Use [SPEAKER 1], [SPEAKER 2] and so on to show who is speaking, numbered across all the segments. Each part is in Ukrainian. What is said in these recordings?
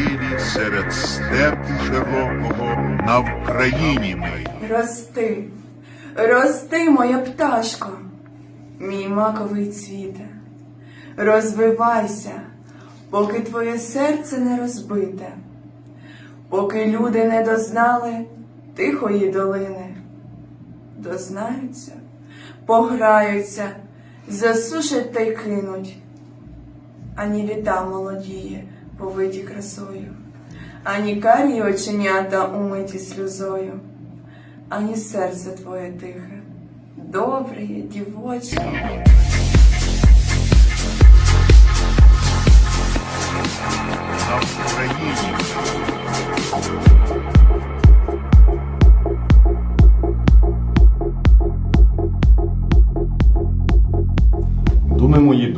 [SPEAKER 1] Україні серед степу широкого на Вкраїні моїй.
[SPEAKER 2] Рости, рости, моя пташко, мій маковий цвіте, розвивайся, поки твоє серце не розбите, поки люди не дознали тихої долини, дознаються, пограються, засушать та й кинуть, ані літа молодіє повиті красою, ані карі оченята умиті сльозою. Ані серце твоє тихе, добре, дівоче.
[SPEAKER 3] Думи мої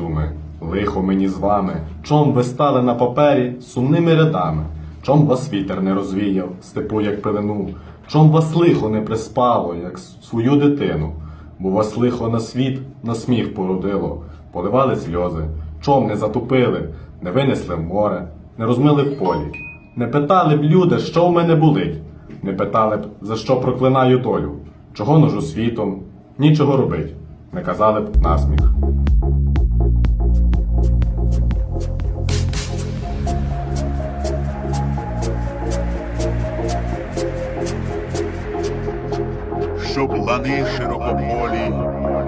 [SPEAKER 3] мені з вами, чом ви стали на папері сумними рядами, чом вас вітер не розвіяв, степу, як пелену, чом вас лихо не приспало, як свою дитину, бо вас лихо на світ, на сміх породило, поливали сльози, чом не затупили, не винесли в море, не розмили в полі, не питали б люди, що в мене болить, не питали б, за що проклинаю долю, чого ножу світом, нічого робить, не казали б насміх.
[SPEAKER 1] Щоб лани широкополі,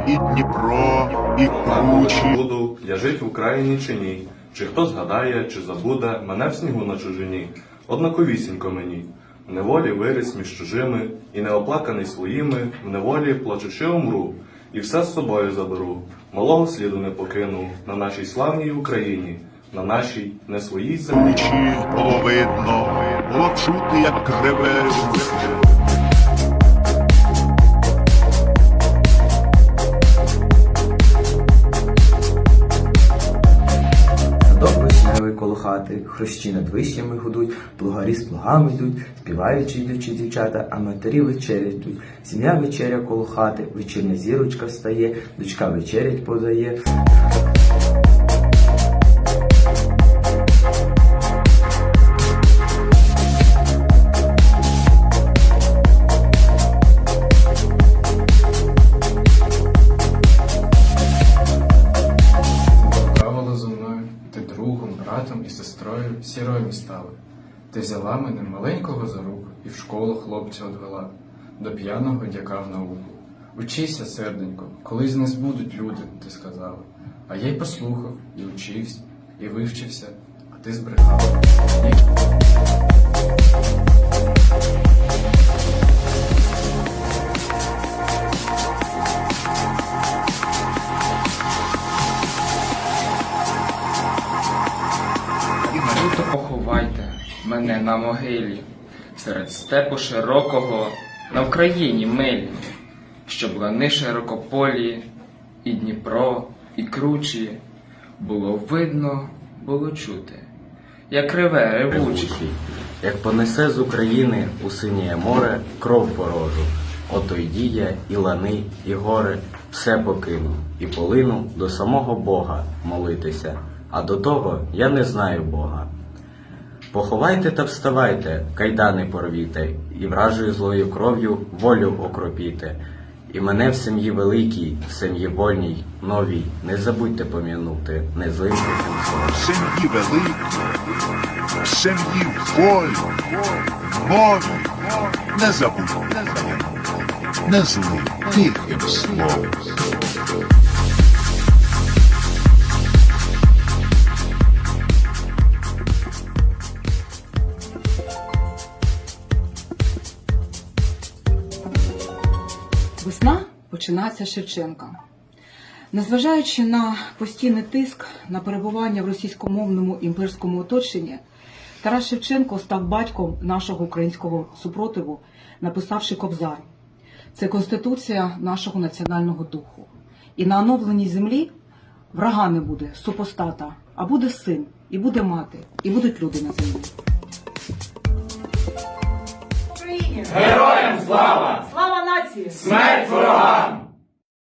[SPEAKER 1] і Дніпро, і кручі.
[SPEAKER 4] Буду я жить в Україні чи ні? Чи хто згадає, чи забуде мене в снігу на чужині? Однаковісінько мені. В неволі виріс між чужими, і неоплаканий своїми, в неволі плачучи умру, і все з собою заберу. Малого сліду не покину на нашій славній Україні, на нашій не своїй землі.
[SPEAKER 1] Чи було видно, було чути, як криве.
[SPEAKER 5] Садок коло хати, хрущі над вищами гудуть, плугарі з плугами йдуть, співаючи йдучи дівчата, а матері вечерять йдуть. Сім'я вечеря коло хати, вечірня зірочка встає, дочка вечерять подає.
[SPEAKER 6] Братом і сестрою сірою стали. Ти взяла мене маленького за руку і в школу хлопця одвела, до п'яного дяка в науку. Учися, серденько, колись не збудуть люди, ти сказала. А я й послухав, і учився, і вивчився, а ти збрехала.
[SPEAKER 7] Люто поховайте мене на могилі, серед степу широкого на Вкраїні милі, щоб лани широкополі, і Дніпро, і кручі було видно, було чути, як реве ревучий,
[SPEAKER 8] як понесе з України у синє море кров ворожу, ото й діє, і лани, і гори, все покину, і полину до самого Бога молитися, а до того я не знаю Бога. Поховайте та вставайте, кайдани порвіте, і вражою злою кров'ю волю окропіте. І мене в сім'ї великій, в сім'ї вольній, новій, не забудьте пом'янути, не злим словом.
[SPEAKER 1] Сім'ї великі, сім'ї волі, нові, не забудьте, не злим тихим словом.
[SPEAKER 9] Починається Шевченка. Незважаючи на постійний тиск на перебування в російськомовному імперському оточенні, Тарас Шевченко став батьком нашого українського супротиву, написавши Кобзар. Це конституція нашого національного духу. І на оновленій землі врага не буде супостата, а буде син, і буде мати, і будуть люди на землі.
[SPEAKER 7] Героям слава!
[SPEAKER 2] Smile for
[SPEAKER 7] harm.